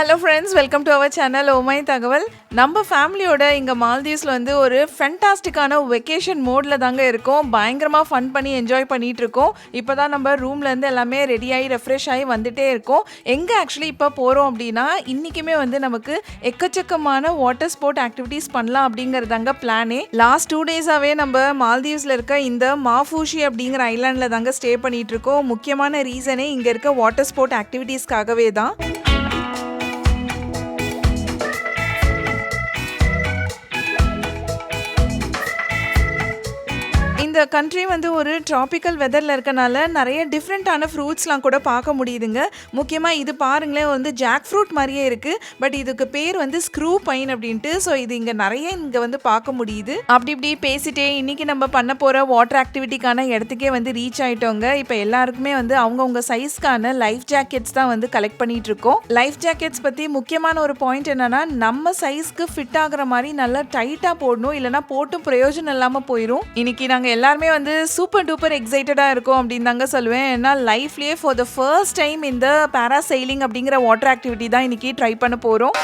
Hello friends welcome to our channel ஓமை தகவல் நம்ம ஃபேமிலியோட இங்கே மால்தீவ்ஸில் வந்து ஒரு ஃபென்டாஸ்டிக்கான வெக்கேஷன் மோடில் தாங்க இருக்கோம். பயங்கரமாக ஃபன் பண்ணி என்ஜாய் பண்ணிகிட்டு இருக்கோம். இப்போ தான் நம்ம ரூம்லேருந்து எல்லாமே ரெடி ஆகி ரெஃப்ரெஷ் ஆகி வந்துட்டே இருக்கோம். எங்கே ஆக்சுவலி இப்போ போகிறோம் அப்படின்னா இன்றைக்குமே வந்து நமக்கு எக்கச்சக்கமான வாட்டர் ஸ்போர்ட் ஆக்டிவிட்டீஸ் பண்ணலாம் அப்படிங்கிறதாங்க பிளானே லாஸ்ட் டூ டேஸாகவே நம்ம மால்தீவ்ஸில் இருக்க இந்த மாஃபூஷி அப்படிங்கிற ஐலாண்டில் தாங்க ஸ்டே பண்ணிகிட்டு இருக்கோம். முக்கியமான ரீசனே இங்கே இருக்க வாட்டர் ஸ்போர்ட் ஆக்டிவிட்டீஸ்க்காகவே தான். இந்த கண்ட்ரி வந்து ஒரு ட்ராபிக்கல் வெதரில் இருக்கனால நிறைய டிஃப்ரெண்ட்டான ஃப்ரூட்ஸ்லாம் கூட பார்க்க முடியுதுங்க. முக்கியமாக இது பாருங்களேன் வந்து ஜாக் ஃப்ரூட் மாதிரியே இருக்குது பட் இதுக்கு பேர் வந்து ஸ்க்ரூ பைன் அப்படின்ட்டு. ஸோ இது இங்கே நிறைய இங்கே வந்து பார்க்க முடியுது. அப்படி இப்படி பேசிட்டே இன்றைக்கி நம்ம பண்ண போகிற வாட்டர் ஆக்டிவிட்டிக்கான இடத்துக்கே வந்து ரீச் ஆகிட்டோங்க இப்போ எல்லாருக்குமே வந்து அவங்கவுங்க சைஸ்க்கான லைஃப் ஜாக்கெட்ஸ் தான் வந்து கலெக்ட் பண்ணிகிட்டு இருக்கோம். லைஃப் ஜாக்கெட்ஸ் பற்றி முக்கியமான ஒரு பாயிண்ட் என்னன்னா நம்ம சைஸ்க்கு ஃபிட் ஆகிற மாதிரி நல்லா டைட்டாக போடணும். இல்லைனா போட்டும் பிரயோஜனம் இல்லாமல் போயிடும் இன்றைக்கி நாங்கள் எல்லாருமே வந்து சூப்பர் டூப்பர் எக்ஸைட்டடாக இருக்கும் அப்படின்னு தாங்க சொல்லுவேன். ஏன்னா லைஃப்லேயே ஃபார் த ஃபர்ஸ்ட் டைம் இந்த பேராசைலிங் அப்படிங்கிற வாட்டர் ஆக்டிவிட்டி தான் இன்னைக்கு ட்ரை பண்ண போகிறோம்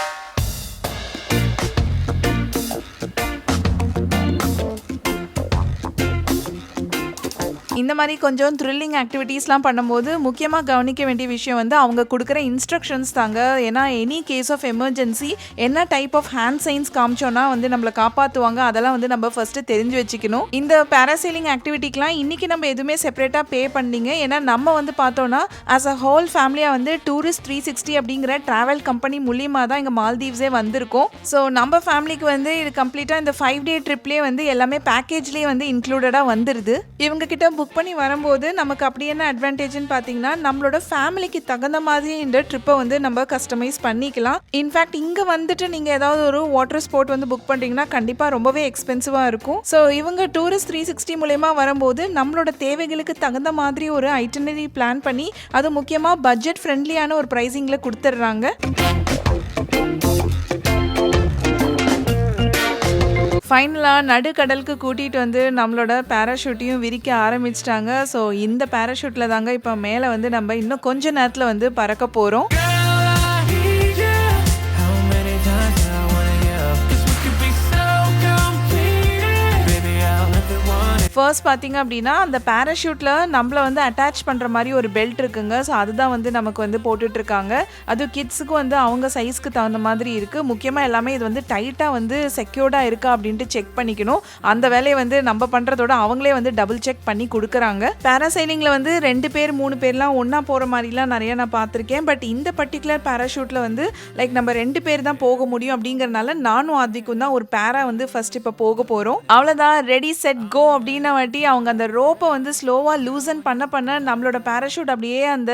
இந்த மாதிரி கொஞ்சம் த்ரில்லிங் ஆக்டிவிட்டீஸ்லாம் பண்ணும்போது முக்கியமாக கவனிக்க வேண்டிய விஷயம் வந்து அவங்க கொடுக்குற இன்ஸ்ட்ரக்ஷன்ஸ் தாங்க. ஏன்னா எனி கேஸ் ஆஃப் எமர்ஜென்சி என்ன டைப் ஆஃப் ஹேண்ட் சைன்ஸ் காமிச்சோன்னா வந்து நம்மளை காப்பாற்றுவாங்க அதெல்லாம் வந்து நம்ம ஃபஸ்ட்டு தெரிஞ்சு வச்சுக்கணும். இந்த பேராசைலிங் ஆக்டிவிட்டிக்கெலாம் இன்றைக்கி நம்ம எதுவுமே செப்பரேட்டாக பே பண்ணிங்க ஏன்னா நம்ம வந்து பார்த்தோன்னா ஆஸ் அ ஹோல் ஃபேமிலியாக வந்து டூரிஸ்ட் த்ரீ சிக்ஸ்டி அப்படிங்கிற ட்ராவல் கம்பெனி மூலியமாக தான் இங்கே மால்தீவ்ஸே வந்திருக்கோம். ஸோ நம்ம ஃபேமிலிக்கு வந்து இது கம்ப்ளீட்டாக இந்த ஃபைவ் டே ட்ரிப்லேயே வந்து எல்லாமே பேக்கேஜ்லேயே வந்து இன்க்ளூடடாக வந்துருது. இவங்க கிட்ட புக் புக் பண்ணி வரும்போது நமக்கு அப்படி என்ன அட்வான்டேஜ்னு பார்த்தீங்கன்னா நம்மளோட ஃபேமிலிக்கு தகுந்த மாதிரி இந்த ட்ரிப்பை வந்து நம்ம கஸ்டமைஸ் பண்ணிக்கலாம். இன்ஃபேக்ட் இங்கே வந்துட்டு நீங்கள் ஏதாவது ஒரு வாட்டர் ஸ்போர்ட் வந்து புக் பண்ணுறீங்கன்னா கண்டிப்பாக ரொம்பவே எக்ஸ்பென்சிவாக இருக்கும். ஸோ இவங்க டூரிஸ்ட் த்ரீ சிக்ஸ்டி மூலயமா வரும்போது நம்மளோட தேவைகளுக்கு தகுந்த மாதிரி ஒரு ஐட்டனரி பிளான் பண்ணி அது முக்கியமாக பட்ஜெட் ஃப்ரெண்ட்லியான ஒரு ப்ரைஸிங்கில் கொடுத்துட்றாங்க ஃபைனலாக நடுக்கடலுக்கு கூட்டிகிட்டு வந்து நம்மளோட பேராஷூட்டையும் விரிக்க ஆரம்பிச்சிட்டாங்க. ஸோ இந்த பேராஷூட்டில் தாங்க இப்போ மேலே வந்து நம்ம இன்னும் கொஞ்ச நேரத்தில் வந்து பறக்க போகிறோம் ஃபர்ஸ்ட் பார்த்தீங்க அப்படின்னா அந்த பேராஷூட்டில் நம்மளை வந்து அட்டாச் பண்ணுற மாதிரி ஒரு பெல்ட் இருக்குங்க. ஸோ அதுதான் வந்து நமக்கு வந்து போட்டுட்ருக்காங்க. அது கிட்ஸுக்கு வந்து அவங்க சைஸ்க்கு தகுந்த மாதிரி இருக்குது முக்கியமாக எல்லாமே இது வந்து டைட்டாக வந்து செக்யூர்டாக இருக்கா அப்படின்ட்டு செக் பண்ணிக்கணும். அந்த வேலையை வந்து நம்ம பண்ணுறதோட அவங்களே வந்து டபுள் செக் பண்ணி கொடுக்குறாங்க. பேராசைலிங்கில் வந்து ரெண்டு பேர் மூணு பேர்லாம் ஒன்றா போகிற மாதிரிலாம் நிறைய நான் பார்த்துருக்கேன். பட் இந்த பர்டிகுலர் பேராஷூட்டில் வந்து லைக் நம்ம ரெண்டு பேர் தான் போக முடியும் அப்படிங்கிறனால நானும் ஆத்விக்கும் தான் ஒரு பேரா வந்து ஃபர்ஸ்ட் இப்போ போக போகிறோம் அவ்வளோதான் ரெடி செட் கோ அப்படின்னு வாட்டி அவங்க அந்த ரோப்பை வந்து ஸ்லோவாக லூசன் பண்ண பண்ண நம்மளோட பேராஷூட் அப்படியே அந்த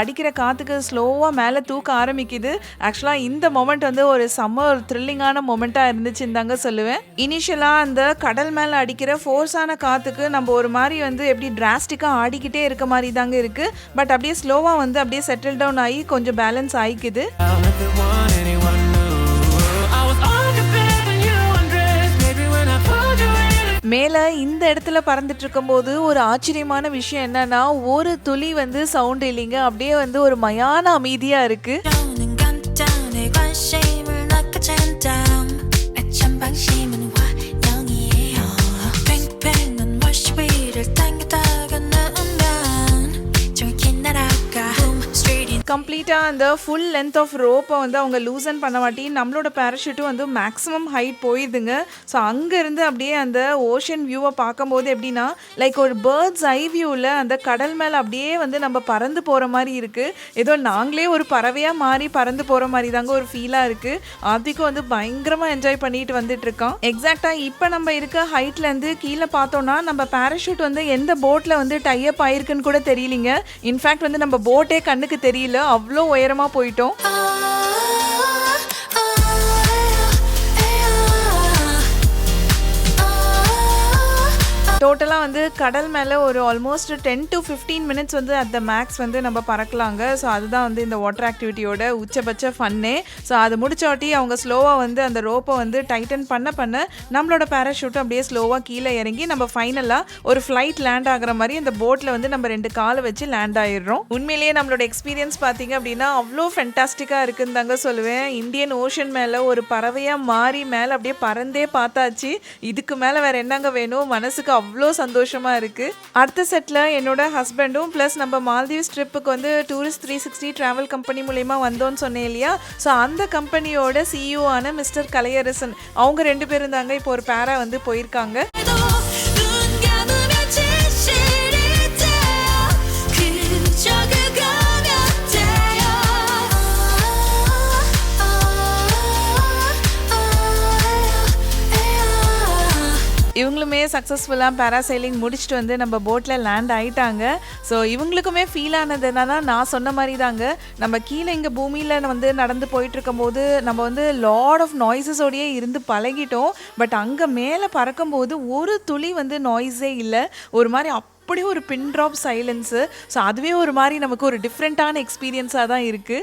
அடிக்கிற காற்றுக்கு ஸ்லோவாக மேலே தூக்க ஆரம்பிக்குது. ஆக்சுவலாக இந்த மொமெண்ட் வந்து ஒரு செம்ம ஒரு த்ரில்லிங்கான மொமெண்ட்டாக இருந்துச்சுன்னு தாங்க சொல்லுவேன். இனிஷியலாக அந்த கடல் மேலே அடிக்கிற ஃபோர்ஸான காற்றுக்கு நம்ம ஒரு மாதிரி வந்து எப்படி டிராஸ்டிக்காக ஆடிக்கிட்டே இருக்க மாதிரி தாங்க இருக்குது பட் அப்படியே ஸ்லோவாக வந்து அப்படியே செட்டில் டவுன் ஆகி கொஞ்சம் பேலன்ஸ் ஆகிக்குது மேலே இந்த இடத்துல பறந்துட்டு இருக்கும்போது ஒரு ஆச்சரியமான விஷயம் என்னன்னா ஒரு துளி வந்து சவுண்ட் இல்லைங்க அப்படியே வந்து ஒரு மயான அமைதியாக இருக்கு. கம்ப்ளீட்டாக அந்த ஃபுல் லென்த் ஆஃப் ரோப்பை வந்து அவங்க லூசன் பண்ண மாட்டி நம்மளோட பேராஷூட்டும் வந்து மேக்ஸிமம் ஹைட் போயிடுதுங்க ஸோ அங்கேருந்து அப்படியே அந்த ஓஷன் வியூவை பார்க்கும்போது எப்படின்னா லைக் ஒரு பேர்ட்ஸ் ஐ வியூவில் அந்த கடல் மேலே அப்படியே வந்து நம்ம பறந்து போகிற மாதிரி இருக்குது ஏதோ நாங்களே ஒரு பறவையாக மாறி பறந்து போகிற மாதிரி தாங்க ஒரு ஃபீலாக இருக்குது ஆதிக்கும் வந்து பயங்கரமாக என்ஜாய் பண்ணிட்டு வந்துட்டு இருக்கான். எக்ஸாக்டாக இப்போ நம்ம இருக்க ஹைட்லேருந்து கீழே பார்த்தோன்னா நம்ம பேராஷூட் வந்து எந்த போட்டில் வந்து டைப் ஆயிருக்குன்னு கூட தெரியலிங்க. இன்ஃபேக்ட் வந்து நம்ம போட்டே கண்ணுக்கு தெரியல. அவ்வளோ உயரமாக போயிட்டோம். டோட்டலாக வந்து கடல் மேலே ஒரு almost ten to fifteen minutes வந்து அட் த மேக்ஸ் வந்து நம்ம பறக்கலாங்க. ஸோ அதுதான் வந்து இந்த வாட்டர் ஆக்டிவிட்டியோட உச்சபட்ச ஃபன்னே ஸோ அது முடிச்சாட்டி அவங்க ஸ்லோவாக வந்து அந்த ரோப்பை வந்து டைட்டன் பண்ண பண்ண நம்மளோட பேராஷூட்டும் அப்படியே ஸ்லோவாக கீழே இறங்கி நம்ம ஃபைனலாக ஒரு ஃப்ளைட் லேண்ட் ஆகிற மாதிரி அந்த போட்டில் வந்து நம்ம ரெண்டு காலை வச்சு லேண்ட் ஆகிடுறோம் உண்மையிலேயே நம்மளோட எக்ஸ்பீரியன்ஸ் பார்த்தீங்க அப்படின்னா அவ்வளோ ஃபென்டாஸ்டிக்காக இருக்குன்னு தாங்க சொல்லுவேன். இந்தியன் ஓஷன் மேலே ஒரு பறவையாக மாறி மேலே அப்படியே பறந்தே பார்த்தாச்சு. இதுக்கு மேலே வேறு என்னங்க வேணும்? மனசுக்கு அவ்வளோ அவ்வளோ சந்தோஷமாக இருக்குது அடுத்த செட்டில் என்னோட ஹஸ்பண்டும் ப்ளஸ் நம்ம மால்தீவ்ஸ் ட்ரிப்புக்கு வந்து tourist three sixty travel company மூலயமா வந்தோன்னு சொன்னேன் இல்லையா? ஸோ அந்த கம்பெனியோட சிஇஓ ஆன மிஸ்டர் கலையரசன் அவங்க ரெண்டு பேரும் தாங்க இப்போ ஒரு பேரா வந்து போயிருக்காங்க. சக்ஸஸ்ஃபுல்லாக பேராசைலிங் முடிச்சுட்டு வந்து நம்ம போட்டில் லேண்ட் ஆகிட்டாங்க ஸோ இவங்களுக்குமே ஃபீல் ஆனது என்னன்னா நான் சொன்ன மாதிரி தாங்க நம்ம கீழே இங்கே பூமியில் வந்து நடந்து போயிட்டுருக்கும் போது நம்ம வந்து லாட் ஆஃப் நாய்ஸஸோடையே இருந்து பழகிட்டோம். பட் அங்கே மேலே பறக்கும்போது ஒரு துளி வந்து நாய்ஸே இல்லை. ஒரு மாதிரி அப்படி ஒரு பின் ட்ராப் சைலன்ஸு ஸோ அதுவே ஒரு மாதிரி நமக்கு ஒரு டிஃப்ரெண்ட்டான எக்ஸ்பீரியன்ஸாக தான் இருக்குது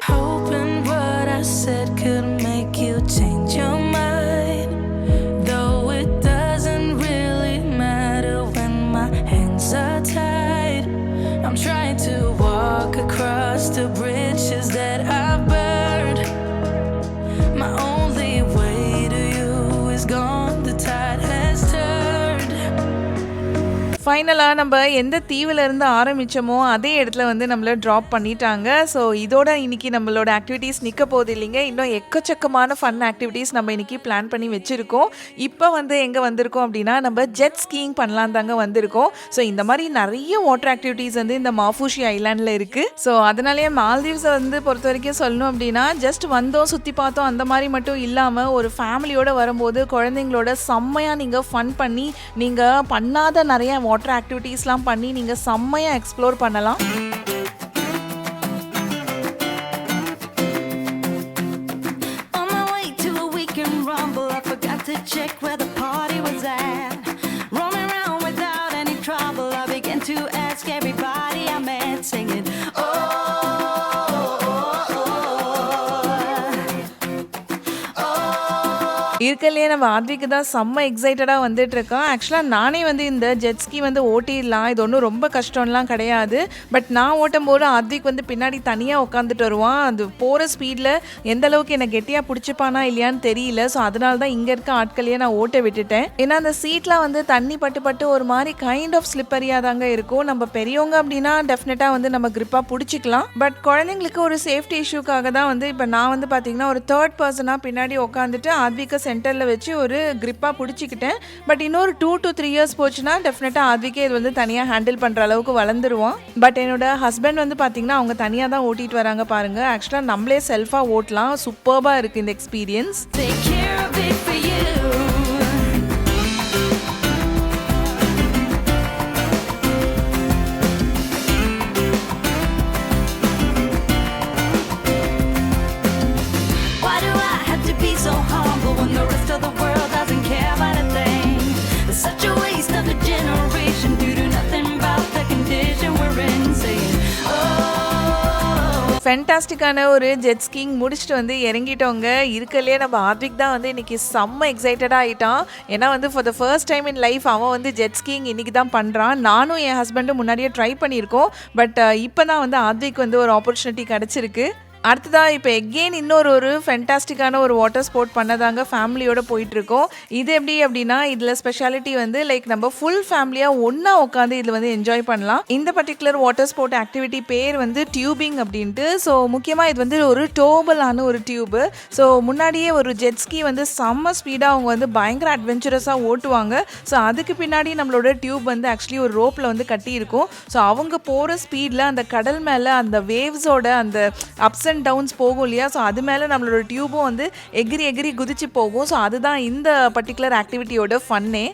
ஃபைனலாக நம்ம எந்த தீவுல இருந்து அதே இடத்துல வந்து நம்மளை ட்ராப் பண்ணிட்டாங்க. ஸோ இதோட இன்னைக்கு நம்மளோட ஆக்டிவிட்டீஸ் நிற்க போது இல்லைங்க. இன்னும் எக்கச்சக்கமான ஃபன் ஆக்டிவிட்டீஸ் நம்ம இன்னைக்கு பிளான் பண்ணி வச்சுருக்கோம். இப்போ வந்து எங்கே வந்திருக்கோம் அப்படின்னா நம்ம ஜெட் ஸ்கீயிங் பண்ணலாம் தாங்க வந்திருக்கோம். ஸோ இந்த மாதிரி நிறைய வாட்டர் ஆக்டிவிட்டீஸ் வந்து இந்த மாஃபூஷி ஐலாண்டில் இருக்குது ஸோ அதனாலேயே மால்தீவ்ஸை வந்து பொறுத்த வரைக்கும் சொல்லணும் அப்படின்னா ஜஸ்ட் வந்தோம் சுற்றி பார்த்தோம் அந்த மாதிரி மட்டும் இல்லாமல் ஒரு ஃபேமிலியோடு வரும்போது குழந்தைங்களோட செம்மையாக நீங்கள் ஃபன் பண்ணி நீங்கள் பண்ணாத நிறைய வாட்டர் ஆக்டிவிட்டீஸ்லாம் பண்ணி நீங்கள் செம்மையாக எக்ஸ்ப்ளோர் பண்ணலாம். Oh. நம்ம ஆத்விக்கு தான் செம்ம எக்ஸைட்டடாக வந்துட்டு ஆக்சுவலாக நானே வந்து இந்த ஜெட்ஸ்கி வந்து ஓட்டிடலாம். இது ஒன்றும் ரொம்ப கஷ்டம்லாம் கிடையாது. பட் நான் ஓட்டும் போது ஆத்விக் வந்து பின்னாடி தனியாக உட்காந்துட்டு வருவான். அது போகிற ஸ்பீடில் எந்த அளவுக்கு என்னை கெட்டியாக பிடிச்சிப்பானா இல்லையான்னு தெரியல. ஸோ அதனால தான் இங்கே இருக்க ஆட்களையே நான் ஓட்ட விட்டுட்டேன். ஏன்னா அந்த சீட்லாம் வந்து தண்ணி பட்டு பட்டு ஒரு மாதிரி கைண்ட் ஆஃப் ஸ்லிப்பரியாக தாங்க இருக்கும். நம்ம பெரியவங்க அப்படின்னா டெஃபினட்டாக வந்து நம்ம கிரிப்பாக பிடிச்சிக்கலாம். பட் குழந்தைங்களுக்கு ஒரு சேஃப்டி இஷ்யூக்காக தான் வந்து இப்போ நான் வந்து பார்த்தீங்கன்னா ஒரு தேர்ட் பர்சனாக பின்னாடி உட்காந்துட்டு ஆத்விகை சென்டரில் வச்சு ஒரு கிரிப்பாக பிடிச்சிக்கிட்டேன். பட் இன்னொரு டூ டு த்ரீ இயர்ஸ் போச்சுன்னா டெஃபினட்டாக ஆத்விகே இது வந்து தனியாக ஹேண்டில் பண்ணுற அளவுக்கு வளர்ந்துருவான் பட் என்னோட ஹஸ்பண்ட் வந்து பார்த்தீங்கன்னா அவங்க தனியாக தான் ஓட்டிட்டு வராங்க பாருங்கள் ஆக்சுவலாக நம்மளே செல்ஃபாக ஓட்டலாம். சூப்பர்பாக இருக்குது இந்த எக்ஸ்பீரியன்ஸ் ஃபென்டாஸ்டிக்கான ஒரு ஜெட் ஸ்கீங் முடிச்சுட்டு வந்து இறங்கிட்டவங்க இருக்கலையே நம்ம ஆத்விக் தான் வந்து இன்றைக்கி செம்ம எக்ஸைட்டடாக ஆகிட்டான் ஏன்னா வந்து for the first time in life அவன் வந்து ஜெட் ஸ்கீங் இன்னைக்கு தான் பண்ணுறான் நானும் என் ஹஸ்பண்டும் முன்னாடியே ட்ரை பண்ணியிருக்கோம். பட் இப்போ தான் வந்து ஆத்விக் வந்து ஒரு ஆப்பர்ச்சுனிட்டி கிடச்சிருக்கு. அடுத்ததாக இப்போ எகெயின் இன்னொரு ஒரு ஃபென்டாஸ்டிக்கான ஒரு வாட்டர் ஸ்போர்ட் பண்ணதாங்க ஃபேமிலியோட போயிட்டுருக்கோம். இது எப்படி அப்படின்னா இதில் ஸ்பெஷாலிட்டி வந்து லைக் நம்ம ஃபுல் ஃபேமிலியாக ஒன்றா உட்காந்து இதில் வந்து என்ஜாய் பண்ணலாம். இந்த பர்டிகுலர் வாட்டர் ஸ்போர்ட் ஆக்டிவிட்டி பேர் வந்து டியூபிங் அப்படின்ட்டு. ஸோ முக்கியமாக இது வந்து ஒரு டோபலான ஒரு டியூபு ஸோ முன்னாடியே ஒரு ஜெட்ஸ்கி வந்து செம்ம ஸ்பீடாக அவங்க வந்து பயங்கர அட்வென்ச்சரஸாக ஓட்டுவாங்க. ஸோ அதுக்கு பின்னாடி நம்மளோட டியூப் வந்து ஆக்சுவலி ஒரு ரோப்பில் வந்து கட்டியிருக்கும். ஸோ அவங்க போகிற ஸ்பீடில் அந்த கடல் மேலே அந்த வேவ்ஸோட அந்த அப்ஸ் அண்ட் டவுன்ஸ் போகும் இல்லையா? ஸோ அது மேலே நம்மளோட டியூபும் வந்து எகிரி எகிரி குதிச்சு போகும். ஸோ அதுதான் இந்த பர்டிகுலர் ஆக்டிவிட்டியோட ஃபன்னே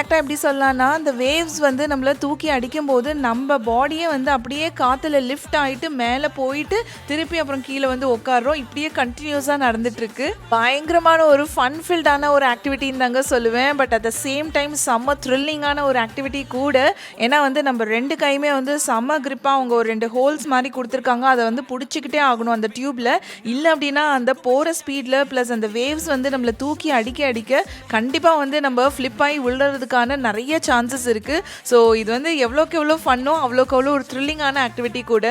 எக்ஸாக்டாக எப்படி சொல்லலாம்னா அந்த வேவ்ஸ் வந்து நம்மளை தூக்கி அடிக்கும்போது நம்ம பாடியே வந்து அப்படியே காற்றுல லிஃப்ட் ஆகிட்டு மேலே போயிட்டு திருப்பி அப்புறம் கீழே வந்து உட்காடுறோம் இப்படியே கண்டினியூஸாக நடந்துட்டுருக்கு. பயங்கரமான ஒரு ஃபன் ஃபில்டான ஒரு ஆக்டிவிட்டின்னு தாங்க சொல்லுவேன். But at the same time செம்ம த்ரில்லிங்கான ஒரு ஆக்டிவிட்டி கூட. ஏன்னா வந்து நம்ம ரெண்டு கையுமே வந்து செம்ம கிரிப்பாக அவங்க ஒரு ரெண்டு ஹோல்ஸ் மாதிரி கொடுத்துருக்காங்க. அதை வந்து பிடிச்சிக்கிட்டே ஆகணும் அந்த டியூப்பில் இல்லை அப்படின்னா அந்த போகிற ஸ்பீடில் ப்ளஸ் அந்த வேவ்ஸ் வந்து நம்மளை தூக்கி அடிக்க அடிக்க கண்டிப்பாக வந்து நம்ம ஃப்ளிப் ஆகி பண்ணுறதுக்கான நிறைய சான்சஸ் இருக்குது ஸோ இது வந்து எவ்வளோக்கு எவ்வளோ ஃபன்னோ அவ்வளோக்கு அவ்வளோ ஒரு த்ரில்லிங்கான ஆக்டிவிட்டி கூட.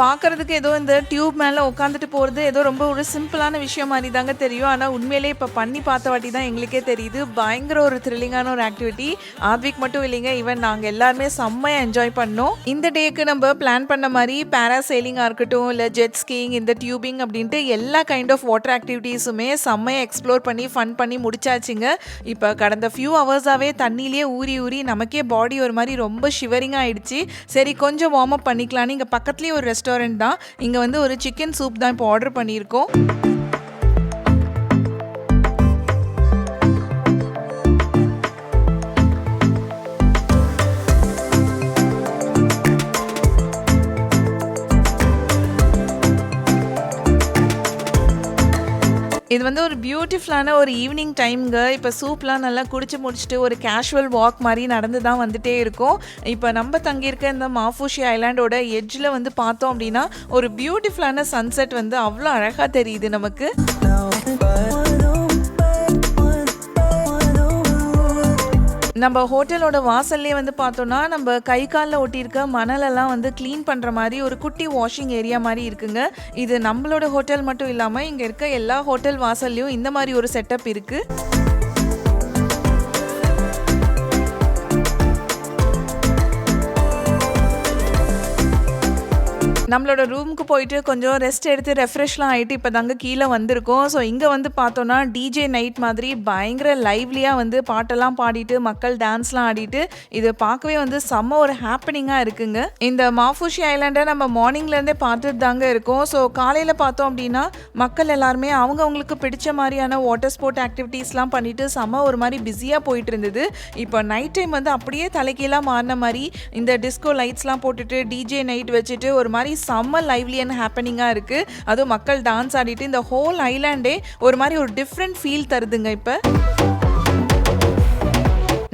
பார்க்கறதுக்கு ஏதோ இந்த டியூப் மேலே உட்காந்துட்டு போகிறது ஏதோ ரொம்ப ஒரு சிம்பிளான விஷயம் மாதிரி தாங்க தெரியும். ஆனால் உண்மையிலே இப்போ பண்ணி பார்த்த வாட்டி தான் எங்களுக்கே தெரியுது. பயங்கர ஒரு த்ரில்லிங்கான ஒரு ஆக்டிவிட்டி ஆத்விக் மட்டும் இல்லைங்க ஈவன் நாங்கள் எல்லாருமே செம்மையாக என்ஜாய் பண்ணோம். இந்த டேக்கு நம்ம பிளான் பண்ண மாதிரி பேராசைலிங்காக இருக்கட்டும் இல்லை ஜெட் ஸ்கீயிங் இந்த டியூபிங் அப்படின்ட்டு எல்லா கைண்ட் ஆஃப் வாட்டர் ஆக்டிவிட்டீஸுமே செம்மையாக எக்ஸ்ப்ளோர் பண்ணி ஃபன் பண்ணி முடிச்சாச்சுங்க. இப்போ கடந்த ஃபியூ ஹவர்ஸாகவே தண்ணியிலே ஊறி ஊறி நமக்கே பாடி ஒரு மாதிரி ரொம்ப ஷிவரிங் ஆயிடுச்சு. சரி கொஞ்சம் வார்ம் அப் பண்ணிக்கலான்னு இங்கே பக்கத்துலேயே ஒரு ரெஸ்டாரண்ட் தான். இங்கே வந்து ஒரு சிக்கன் சூப் தான் இப்போ ஆர்டர் பண்ணியிருக்கோம். இது வந்து ஒரு பியூட்டிஃபுல்லான ஒரு ஈவினிங் டைம்ங்க இப்போ சூப்லாம் நல்லா குடிச்சு முடிச்சுட்டு ஒரு கேஷுவல் வாக் மாதிரி நடந்து தான் வந்துட்டே இருக்கும். இப்போ நம்ம தங்கியிருக்க இந்த மாஃபூஷி ஐலாண்டோட எட்ஜில் வந்து பார்த்தோம் அப்படின்னா ஒரு பியூட்டிஃபுல்லான சன்செட் வந்து அவ்வளோ அழகாக தெரியுது நமக்கு. நம்ம ஹோட்டலோட வாசல்லே வந்து பார்த்தோன்னா நம்ம கை காலில் ஒட்டியிருக்க மணலெல்லாம் வந்து க்ளீன் பண்ணுற மாதிரி ஒரு குட்டி வாஷிங் ஏரியா மாதிரி இருக்குங்க. இது நம்மளோட ஹோட்டல் மட்டும் இல்லாமல் இங்கே இருக்க எல்லா ஹோட்டல் வாசல்லையும் இந்த மாதிரி ஒரு செட்டப் இருக்குது நம்மளோட ரூமுக்கு போயிட்டு கொஞ்சம் ரெஸ்ட் எடுத்து ரெஃப்ரெஷ்லாம் ஆகிட்டு இப்போ தாங்க கீழே வந்திருக்கோம். ஸோ இங்கே வந்து பார்த்தோன்னா டிஜே நைட் மாதிரி பயங்கர லைவ்லியாக வந்து பாட்டெல்லாம் பாடிட்டு மக்கள் டான்ஸ்லாம் ஆடிட்டு இது பார்க்கவே வந்து செம்ம ஒரு ஹாப்பனிங்காக இருக்குங்க. இந்த மாஃபூஷி ஐலாண்டை நம்ம மார்னிங்லேருந்தே பார்த்துட்டு தாங்க இருக்கோம். ஸோ காலையில் பார்த்தோம் அப்படின்னா மக்கள் எல்லாருமே அவங்கவுங்களுக்கு பிடிச்ச மாதிரியான வாட்டர் ஸ்போர்ட் ஆக்டிவிட்டீஸ்லாம் பண்ணிட்டு செம்ம ஒரு மாதிரி பிஸியாக போயிட்டு இருந்தது. இப்போ நைட் டைம் வந்து அப்படியே தலைக்கீழாக மாறின மாதிரி இந்த டிஸ்கோ லைட்ஸ்லாம் போட்டுட்டு டிஜே நைட் வச்சுட்டு ஒரு மாதிரி செம்ம லைவ்லி அண்ட் ஹாப்பனிங்காக இருக்குது அதுவும் மக்கள் டான்ஸ் ஆடிட்டு இந்த ஹோல் ஐலாண்டே ஒரு மாதிரி ஒரு டிஃப்ரெண்ட் ஃபீல் தருதுங்க இப்போ.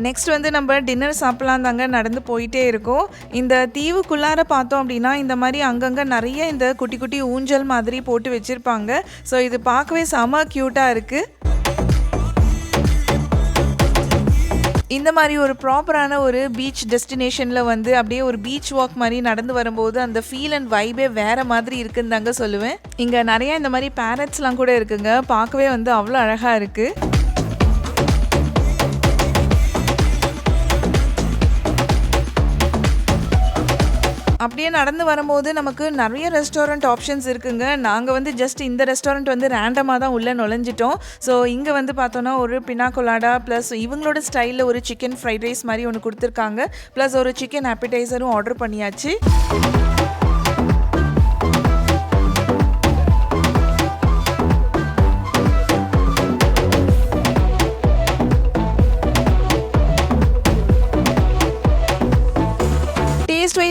நெக்ஸ்ட் வந்து நம்ம டின்னர் சாப்பிட்லாம் தாங்க நடந்து போயிட்டே இருக்கோம். இந்த தீவுக்குள்ளார பார்த்தோம் அப்படின்னா இந்த மாதிரி அங்கங்கே நிறைய இந்த குட்டி குட்டி ஊஞ்சல் மாதிரி போட்டு வச்சுருப்பாங்க. ஸோ இது பார்க்கவே செம க்யூட்டாக இருக்குது இந்த மாதிரி ஒரு ப்ராப்பரான ஒரு பீச் டெஸ்டினேஷனில் வந்து அப்படியே ஒரு பீச் வாக் மாதிரி நடந்து வரும்போது அந்த ஃபீல் அண்ட் வைபே வேறு மாதிரி இருக்குன்னு தாங்க சொல்லுவேன். இங்கே நிறையா இந்த மாதிரி பேரட்ஸ்லாம் கூட இருக்குங்க. பார்க்கவே வந்து அவ்வளோ அழகாக இருக்குது அப்படியே நடந்து வரும்போது நமக்கு நிறைய ரெஸ்டாரண்ட் ஆப்ஷன்ஸ் இருக்குங்க. நாங்கள் வந்து ஜஸ்ட் இந்த ரெஸ்டாரண்ட் வந்து ரேண்டமாக தான் உள்ளே நுழைஞ்சிட்டோம். ஸோ இங்கே வந்து பார்த்தோன்னா ஒரு பினாக்கொலாடா ப்ளஸ் இவங்களோட ஸ்டைலில் ஒரு சிக்கன் ஃப்ரைட் ரைஸ் மாதிரி ஒன்று கொடுத்துருக்காங்க. ப்ளஸ் ஒரு சிக்கன் ஆப்பிடைசரும் ஆர்டர் பண்ணியாச்சு.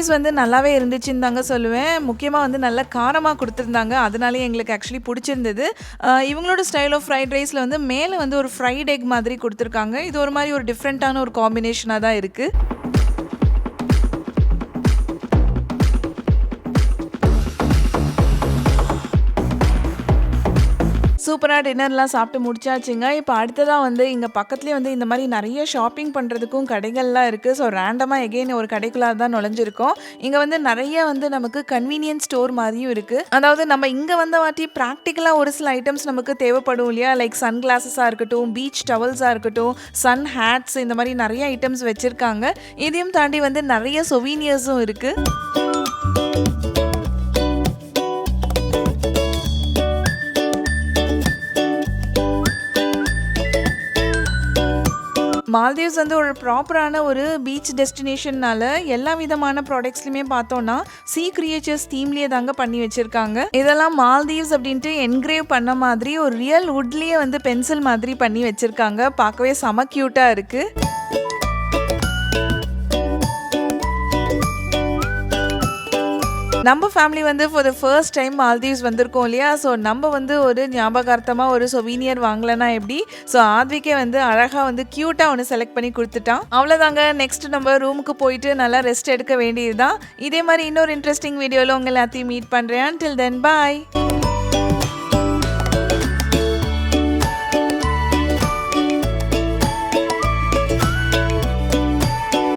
ரைஸ் வந்து நல்லாவே இருந்துச்சுன்னு தாங்க சொல்லுவேன். முக்கியமாக வந்து நல்ல காரமாக கொடுத்துருந்தாங்க. அதனாலே எங்களுக்கு ஆக்சுவலி பிடிச்சிருந்தது. இவங்களோட ஸ்டைல் ஆஃப் ஃப்ரைட் ரைஸில் வந்து மேலே வந்து ஒரு ஃப்ரைட் எக் மாதிரி கொடுத்துருக்காங்க. இது ஒரு மாதிரி ஒரு டிஃப்ரெண்ட்டான ஒரு காம்பினேஷனாக தான் இருக்குது சூப்பராக டின்னர்லாம் சாப்பிட்டு முடிச்சாச்சுங்க. இப்போ அடுத்ததாக வந்து இங்கே பக்கத்துலேயே வந்து இந்த மாதிரி நிறைய ஷாப்பிங் பண்ணுறதுக்கும் கடைகள்லாம் இருக்குது ஸோ ரேண்டமாக எகெயின் ஒரு கடைக்குள்ளாக தான் நுழைஞ்சிருக்கோம். இங்கே வந்து நிறைய வந்து நமக்கு கன்வீனியன்ஸ் ஸ்டோர் மாதிரியும் இருக்குது அதாவது நம்ம இங்கே வந்த வாட்டி ப்ராக்டிக்கலாக ஒரு சில ஐட்டம்ஸ் நமக்கு தேவைப்படும் இல்லையா? லைக் சன் கிளாஸஸாக இருக்கட்டும் பீச் டவல்ஸாக இருக்கட்டும் சன் ஹேட்ஸ் இந்த மாதிரி நிறைய ஐட்டம்ஸ் வச்சுருக்காங்க. இதையும் தாண்டி வந்து நிறைய சொவீனியர்ஸும் இருக்குது மால்தீவ்ஸ் வந்து ஒரு ப்ராப்பரான ஒரு பீச் டெஸ்டினேஷன்னால எல்லா விதமான ப்ராடக்ட்ஸ்லையுமே பார்த்தோம்னா சீ கிரியேச்சர்ஸ் தீம்லேயே தாங்க பண்ணி வச்சுருக்காங்க. இதெல்லாம் மால்தீவ்ஸ் அப்படின்ட்டு என்கிரேவ் பண்ண மாதிரி ஒரு ரியல் வுட்லேயே வந்து பென்சில் மாதிரி பண்ணி வச்சிருக்காங்க. பார்க்கவே செம க்யூட்டாக இருக்குது நம்ம ஃபேமிலி வந்து for the first time Maldives வந்திருக்கோம் இல்லையா? ஸோ நம்ம வந்து ஒரு ஞாபகார்த்தமாக ஒரு சொவீனியர் வாங்கலைன்னா எப்படி? ஸோ ஆத்விக்கே வந்து அழகாக வந்து க்யூட்டாக ஒன்று செலக்ட் பண்ணி கொடுத்துட்டான். அவ்வளோதாங்க நெக்ஸ்ட் நம்ம ரூமுக்கு போயிட்டு நல்லா ரெஸ்ட் எடுக்க வேண்டியது தான் இதே மாதிரி இன்னொரு இன்ட்ரெஸ்டிங் வீடியோவில் உங்கள் எல்லாத்தையும் மீட் பண்ணுறேன் டில் தென் பாய்